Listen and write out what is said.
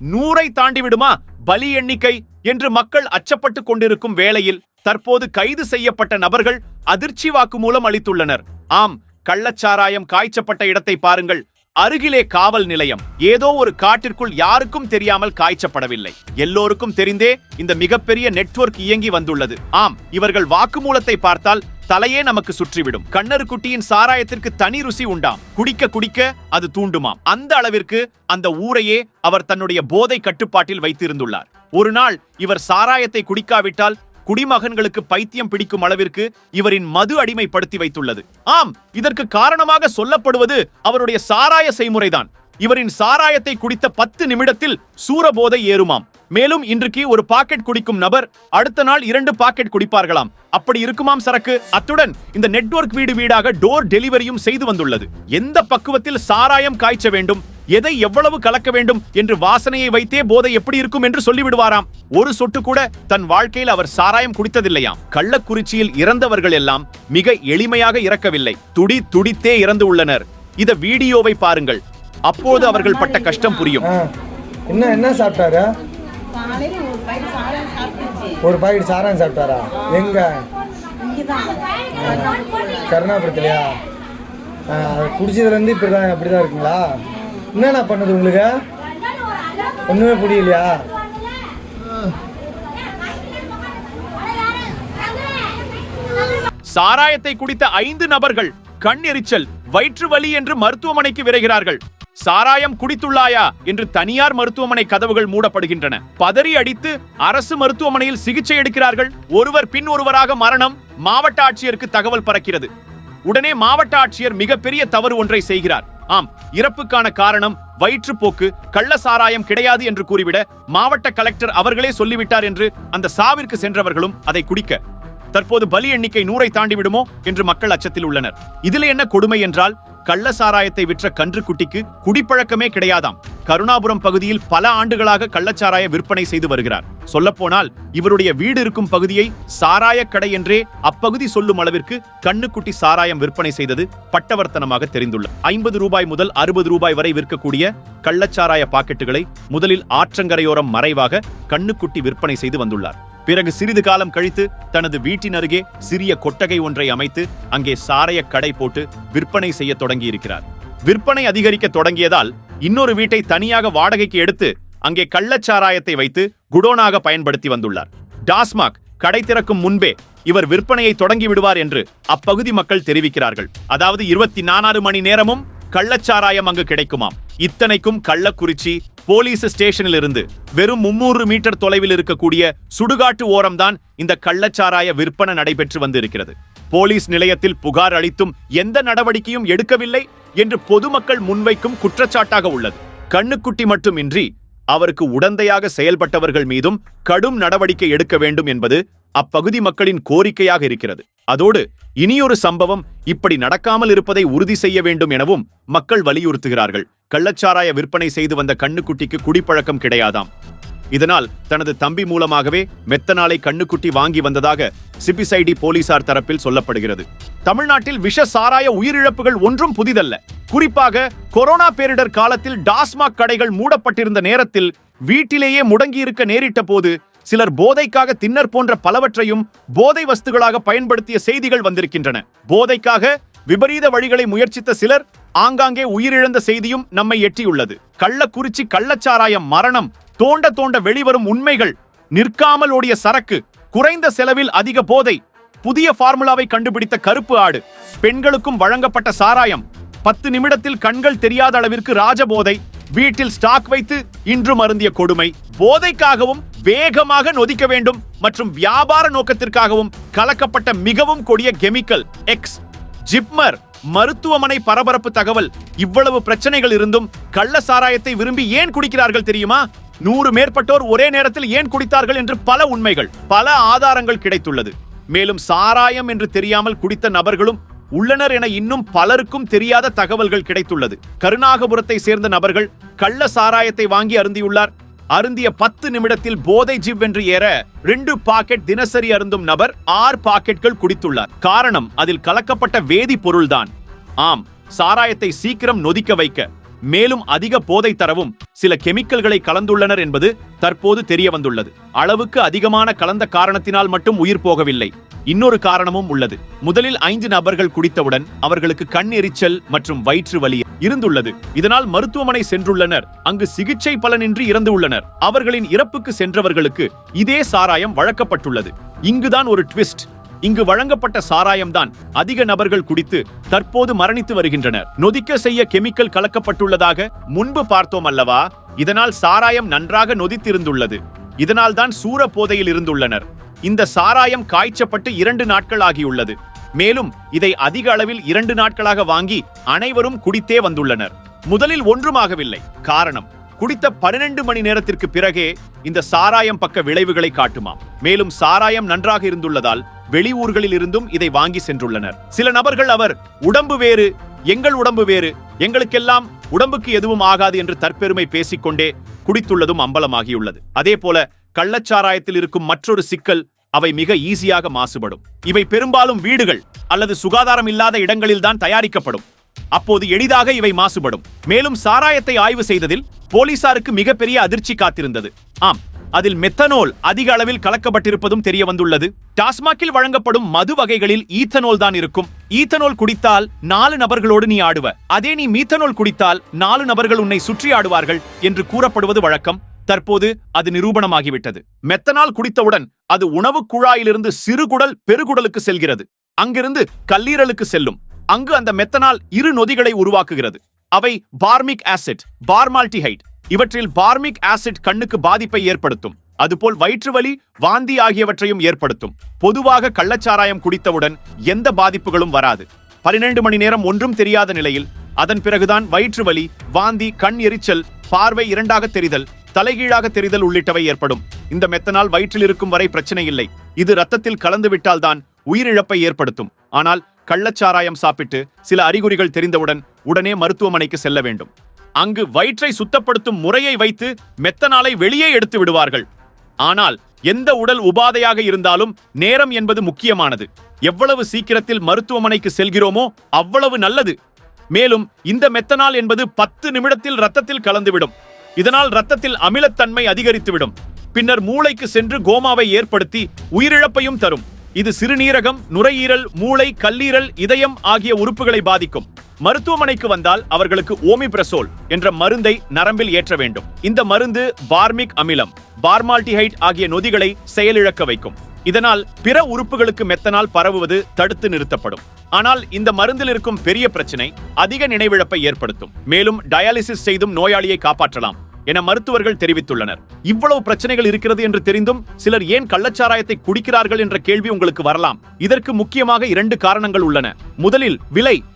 நூறை தாண்டி விடுமா? பலி எண்ணிக்கை என்று மக்கள் அச்சப்பட்டுக் கொண்டிருக்கும் வேளையில் தற்போது கைது செய்யப்பட்ட நபர்கள் அதிர்ச்சி வாக்குமூலம் அளித்துள்ளனர். ஆம் கள்ளச்சாராயம் காய்ச்சப்பட்ட இடத்தை பாருங்கள். அருகிலே காவல் நிலையம். ஏதோ ஒரு காட்டிற்குள் யாருக்கும் தெரியாமல் காய்ச்சப்படவில்லை. எல்லோருக்கும் தெரிந்தே இந்த மிகப்பெரிய நெட்வொர்க் இயங்கி வந்துள்ளது. ஆம் இவர்கள் வாக்குமூலத்தை பார்த்தால் தலையே நமக்கு சுற்றிவிடும். கண்ணருக்குட்டியின் சாராயத்திற்கு தனி ருசி உண்டாம். குடிக்க குடிக்க அது தூண்டுமாம். அந்த அளவிற்கு அந்த ஊரையே அவர் தன்னுடைய போதை கட்டுப்பாட்டில் வைத்திருந்துள்ளார். ஒரு நாள் இவர் சாராயத்தை குடிக்காவிட்டால் குடிமகன்களுக்கு பைத்தியம் பிடிக்கும் அளவிற்கு இவரின் மது அடிமைப்படுத்தி வைத்துள்ளது. ஆம் இதற்கு காரணமாக சொல்லப்படுவது அவருடைய சாராய செய்முறைதான். இவரின் சாராயத்தை குடித்த பத்து நிமிடத்தில் சூரபோதை ஏறுமாம். மேலும் இன்றைக்கு ஒரு பாக்கெட் குடிக்கும் நபர் அடுத்த நாள் இரண்டு பாக்கெட் குடிப்பார்களாம். அப்படி இருக்குமாம் சரக்கு? அத்துடன் இந்த நெட்வொர்க் வீடு வீடாக டோர் டெலிவரியும் செய்து வந்துள்ளது. எந்த பக்குவத்தில் சாராயம் காய்ச்ச வேண்டும்? எதை எவ்வளவு கலக்க வேண்டும் என்று வாசனையை வைத்தே போதை எப்படி இருக்கும் என்று சொல்லிவிடுவாராம். ஒரு சொட்டு கூட தன் வாழ்க்கையில் அவர் சாராயம் குடித்ததில்லையாம். கள்ளக்குறிச்சியில் இறந்தவர்கள் எல்லாம் மிக எளிமையாக இறக்கவில்லை. துடி துடித்தே இறந்து உள்ளனர். இத வீடியோவை பாருங்கள். அப்போது அவர்கள் பட்ட கஷ்டம் புரியும். என்ன என்ன சாப்பிட்டாரு? ஒரு பாக்கெட் சாராயம் சாப்பிட்டாரா? எங்க? கருணாபுரத்துலயா கருணாபுரத்துலையா? ஆ, குடிச்சதுலேருந்து இப்படி தான் அப்படி தான் இருக்குங்களா? என்னண்ணா பண்ணுது உங்களுக்கு? ஒன்றுமே புரியலையா? சாராயத்தை குடித்த ஐந்து நபர்கள் கண் எரிச்சல் வயிற்று வலி என்று மருத்துவமனைக்கு விரைகிறார்கள். சாராயம் குடித்துள்ளாயா என்று தனியார் மருத்துவமனை கதவுகள் மூடப்படுகின்றன. பதறி அடித்து அரசு மருத்துவமனையில் சிகிச்சை எடுக்கிறார்கள். ஒருவர் பின் ஒருவராக மரணம் மாவட்ட ஆட்சியருக்கு தகவல் பறக்கிறது. உடனே மாவட்ட ஆட்சியர் மிகப்பெரிய தவறு ஒன்றை செய்கிறார். ஆம் இறப்புக்கான காரணம் வயிற்றுப்போக்கு கள்ள சாராயம் கிடையாது என்று கூறிவிட மாவட்ட கலெக்டர் அவர்களே சொல்லிவிட்டார் என்று அந்த சாவிற்கு சென்றவர்களும் அதை குடிக்க. தற்போது பலி எண்ணிக்கை நூறை தாண்டி விடுமோ என்று மக்கள் அச்சத்தில் உள்ளனர். இதுல என்ன கொடுமை என்றால் கள்ள சாராயத்தை விற்ற கன்றுக்குட்டிக்கு குடிப்பழக்கமே கிடையாதாம். கருணாபுரம் பகுதியில் பல ஆண்டுகளாக கள்ளச்சாராய விற்பனை செய்து வருகிறார். சொல்லப்போனால் இவருடைய வீடு இருக்கும் பகுதியை சாராய கடை என்றே அப்பகுதி சொல்லும் அளவிற்கு கண்ணுக்குட்டி சாராயம் விற்பனை செய்தது பட்டவர்த்தனமாக தெரிந்துள்ள ஐம்பது ரூபாய் முதல் அறுபது ரூபாய் வரை விற்கக்கூடிய கள்ளச்சாராய பாக்கெட்டுகளை முதலில் ஆற்றங்கரையோரம் மறைவாக கண்ணுக்குட்டி விற்பனை செய்து வந்துள்ளார். பிறகு சிறிது காலம் கழித்து தனது வீட்டின் அருகே சிறிய கொட்டகை ஒன்றை அமைத்து அங்கே சாரைய கடை போட்டு விற்பனை செய்ய தொடங்கியிருக்கிறார். விற்பனை அதிகரிக்க தொடங்கியதால் இன்னொரு வீட்டை தனியாக வாடகைக்கு எடுத்து அங்கே கள்ளச்சாராயத்தை வைத்து குடோனாக பயன்படுத்தி வந்துள்ளார். டாஸ்மாக் கடை திறக்கும் முன்பே இவர் விற்பனையை தொடங்கி விடுவார் என்று அப்பகுதி மக்கள் தெரிவிக்கிறார்கள். அதாவது இருபத்தி நாலாறு மணி நேரமும் கள்ளச்சாராயம் அங்கு கிடைக்குமாம். இத்தனைக்கும் கள்ளக்குறிச்சி போலீஸ் ஸ்டேஷனில் இருந்து வெறும் முன்னூறு மீட்டர் தொலைவில் இருக்கக்கூடிய சுடுகாட்டு ஓரம்தான் இந்த கள்ளச்சாராய விற்பனை நடைபெற்று வந்திருக்கிறது. போலீஸ் நிலையத்தில் புகார் அளித்தும் எந்த நடவடிக்கையும் எடுக்கவில்லை என்று பொதுமக்கள் முன்வைக்கும் குற்றச்சாட்டாக உள்ளது. கண்ணுக்குட்டி மட்டுமின்றி அவருக்கு உடந்தையாக செயல்பட்டவர்கள் மீதும் கடும் நடவடிக்கை எடுக்க வேண்டும் என்பது அப்பகுதி மக்களின் கோரிக்கையாக இருக்கிறது. அதோடு இனியொரு சம்பவம் இப்படி நடக்காமல் இருப்பதை உறுதி செய்ய வேண்டும் எனவும் மக்கள் வலியுறுத்துகிறார்கள். கள்ளச்சாராய விற்பனை செய்து வந்த கண்ணுக்குட்டிக்கு குடிப்பழக்கம் கிடையாதாம். இதனால் தனது தம்பி மூலமாகவே மெத்தனாலை கண்ணுக்குட்டி வாங்கி வந்ததாக சிபிசைடி போலீசார் தரப்பில் சொல்லப்படுகிறது. தமிழ்நாட்டில் விஷ சாராய உயிரிழப்புகள் ஒன்றும் புதிதல்ல. குறிப்பாக கொரோனா பேரிடர் காலத்தில் டாஸ்மாக் கடைகள் மூடப்பட்டிருந்த நேரத்தில் வீட்டிலேயே முடங்கியிருக்க நேரிட்ட போது சிலர் போதைக்காக தின்னர் போன்ற பலவற்றையும் போதை வஸ்துகளாக பயன்படுத்திய செய்திகள் வந்திருக்கின்றன. போதைக்காக விபரீத வழிகளை முயற்சித்த சிலர் ஆங்காங்கே உயிரிழந்த செய்தியும் நம்மை எட்டியுள்ளது. கள்ளக்குறிச்சி கள்ளச்சாராயம் மரணம் தோண்ட தோண்ட வெளிவரும் உண்மைகள் நிற்காமல் ஓடிய சரக்கு குறைந்த செலவில் அதிக போதை புதிய ஃபார்முலாவை கண்டுபிடித்த கருப்பு ஆடு பெண்களுக்கும் வழங்கப்பட்ட சாராயம் பத்து நிமிடத்தில் கண்கள் தெரியாத அளவிற்கு ராஜபோதை வீட்டில் ஸ்டாக் வைத்து இன்றும் அருந்திய கொடுமை. போதைக்காகவும் வேகமாக நொதிக்க வேண்டும் மற்றும் வியாபார நோக்கத்திற்காகவும் கலக்கப்பட்ட மிகவும் கொடிய கெமிக்கல் எக்ஸ் ஜிப்மர் மருத்துவமனை பரபரப்பு தகவல். இவ்வளவு பிரச்சனைகள் இருந்தும் கள்ள சாராயத்தை விரும்பி ஏன் குடிக்கிறார்கள் தெரியுமா? நூறு மேற்பட்டோர் ஒரே நேரத்தில் ஏன் குடித்தார்கள் என்று பல உண்மைகள் பல ஆதாரங்கள் கிடைத்துள்ளது. மேலும் சாராயம் என்று தெரியாமல் குடித்த நபர்களும் உள்ளனர் என இன்னும் பலருக்கும் தெரியாத தகவல்கள் கிடைத்துள்ளது. கருணாகபுரத்தை சேர்ந்த நபர்கள் கள்ள சாராயத்தை வாங்கி அருந்தியுள்ளார். அருந்திய பத்து நிமிடத்தில் போதை ஜிவ் என்று ஏற ரெண்டு பாக்கெட் தினசரி அருந்தும் நபர் ஆறு பாக்கெட்கள் குடித்துள்ளார். காரணம் அதில் கலக்கப்பட்ட வேதிப்பொருள்தான். ஆம் சாராயத்தை சீக்கிரம் நொதிக்க வைக்க. மேலும் அதிக போதை தரவும் சில கெமிக்கல்களை கலந்துள்ளனர் என்பது தற்போது தெரிய வந்துள்ளது அளவுக்கு அதிகமான கலந்த காரணத்தினால் மட்டும் உயிர் போகவில்லை. இன்னொரு காரணமும் உள்ளது. முதலில் ஐந்து நபர்கள் குடித்தவுடன் அவர்களுக்கு கண் எரிச்சல் மற்றும் வயிற்று வலி இருந்துள்ளது. இதனால் மருத்துவமனை சென்றுள்ளனர். அங்கு சிகிச்சை பலனின்றி இறந்து உள்ளனர். அவர்களின் இறப்புக்கு சென்றவர்களுக்கு இதே சாராயம் வழங்கப்பட்டுள்ளது. இங்குதான் ஒரு ட்விஸ்ட். இங்கு வழங்கப்பட்ட சாராயம்தான் அதிக நபர்கள் குடித்து தற்போது மரணித்து வருகின்றனர். நொதிக்க செய்ய கெமிக்கல் கலக்கப்பட்டுள்ளதாக முன்பு பார்த்தோம் அல்லவா? இதனால் சாராயம் நன்றாக நொதித்திருந்துள்ளது. இதனால் தான் சூர போதையில் இருந்துள்ளனர். இந்த சாராயம் காய்ச்சப்பட்டு இரண்டு நாட்கள் ஆகியுள்ளது. மேலும் இதை அதிக அளவில் இரண்டு நாட்களாக வாங்கி அனைவரும் குடித்தே வந்துள்ளனர். முதலில் ஒன்றுமாகவில்லை. காரணம் குடித்த பன்னிரண்டு மணி நேரத்திற்கு பிறகே இந்த சாராயம் பக்க விளைவுகளை காட்டுமாம். மேலும் சாராயம் நன்றாக இருந்துள்ளதால் வெளியூர்களில் இருந்தும் இதை வாங்கி சென்றுள்ளனர். சில நபர்கள் அவர் உடம்பு வேறு எங்கள் உடம்பு வேறு எங்களுக்கெல்லாம் உடம்புக்கு எதுவும் ஆகாது என்று தற்பெருமை பேசிக்கொண்டே குடித்துள்ளதும் அம்பலமாகியுள்ளது. அதே போல கள்ளச்சாராயத்தில் இருக்கும் மற்றொரு சிக்கல் அவை மிக ஈஸியாக மாசுபடும். இவை பெரும்பாலும் வீடுகள் அல்லது சுகாதாரம் இல்லாத இடங்களில்தான் தயாரிக்கப்படும். அப்போது எளிதாக இவை மாசுபடும். மேலும் சாராயத்தை ஆய்வு செய்ததில் போலீசாருக்கு மிகப்பெரிய அதிர்ச்சி காத்திருந்தது. ஆம் அதில் மெத்தனோல் அதிக அளவில் கலக்கப்பட்டிருப்பதும் தெரிய வந்துள்ளது டாஸ்மாகில் வழங்கப்படும் மது வகைகளில் ஈத்தனோல் தான் இருக்கும். ஈத்தனோல் குடித்தால் நாலு நபர்களோடு நீ ஆடுவ. அதே நீ மீத்தனோல் குடித்தால் நாலு நபர்கள் உன்னை சுற்றி ஆடுவார்கள் என்று கூறப்படுவது வழக்கம். தற்போது அது நிரூபணமாகிவிட்டது. மெத்தனால் குடித்தவுடன் அது உணவு குழாயிலிருந்து சிறுகுடல் பெருகுடலுக்கு செல்கிறது. அங்கிருந்து கல்லீரலுக்கு செல்லும். அங்கு அந்த மெத்தனால் இரு நொதிகளை உருவாக்குகிறது. அவை பார்மிக் ஆசிட் பார்மால்டிஹைட் இவற்றில் பார்மிக் ஆசிட் கண்ணுக்கு பாதிப்பை ஏற்படுத்தும். அதுபோல் வயிற்று வலி வாந்தி ஆகியவற்றையும் ஏற்படுத்தும். பொதுவாக கள்ளச்சாராயம் குடித்தவுடன் எந்த பாதிப்புகளும் வராது. பன்னிரண்டு மணி நேரம் ஒன்றும் தெரியாத நிலையில் அதன் பிறகுதான் வயிற்று வலி வாந்தி கண் எரிச்சல் பார்வை இரண்டாக தெரிதல் தலைகீழாக தெரிதல் உள்ளிட்டவை ஏற்படும். இந்த மெத்தனால் வயிற்றில் இருக்கும் வரை பிரச்சனை இல்லை. இது ரத்தத்தில் கலந்து விட்டால்தான் உயிரிழப்பை ஏற்படுத்தும். ஆனால் கள்ளச்சாராயம் சாப்பிட்டு சில அறிகுறிகள் தெரிந்தவுடன் உடனே மருத்துவமனைக்கு செல்ல வேண்டும். அங்கு வயிற்றை சுத்தப்படுத்தும் முறையை வைத்து மெத்தனாலை வெளியே எடுத்து விடுவார்கள். ஆனால் எந்த உடல் உபாதையாக இருந்தாலும் நேரம் என்பது முக்கியமானது. எவ்வளவு சீக்கிரத்தில் மருத்துவமனைக்கு செல்கிறோமோ அவ்வளவு நல்லது. மேலும் இந்த மெத்தனால் என்பது பத்து நிமிடத்தில் ரத்தத்தில் கலந்துவிடும். இதனால் ரத்தத்தில் அமிலத்தன்மை அதிகரித்துவிடும். பின்னர் மூளைக்கு சென்று கோமாவை ஏற்படுத்தி உயிரிழப்பையும் தரும். இது சிறுநீரகம் நுரையீரல் மூளை கல்லீரல் இதயம் ஆகிய உறுப்புகளை பாதிக்கும். மருத்துவமனைக்கு வந்தால் அவர்களுக்கு ஓமிப்ரசோல் என்ற மருந்தை நரம்பில் ஏற்ற வேண்டும். இந்த மருந்து பார்மிக் அமிலம் பார்மால்டிஹைட் ஆகிய நொதிகளை செயலிழக்க வைக்கும். இதனால் பிற உறுப்புகளுக்கு மெத்தனால் பரவுவது தடுத்து நிறுத்தப்படும். ஆனால் இந்த மருந்தில் இருக்கும் பெரிய பிரச்சனை அதிக நினைவிழப்பை ஏற்படுத்தும். மேலும் டயாலிசிஸ் செய்தும் நோயாளியை காப்பாற்றலாம் என மருத்துவர்கள் தெரிவித்துள்ளனர். இவ்வளவு பிரச்சனைகள் இருக்கிறது என்று தெரிந்தும் சிலர் ஏன் கள்ளச்சாராயத்தை குடிக்கிறார்கள் என்ற கேள்வி உங்களுக்கு வரலாம். இதற்கு முக்கியமாக இரண்டு காரணங்கள் உள்ளன. முதலில் விலை.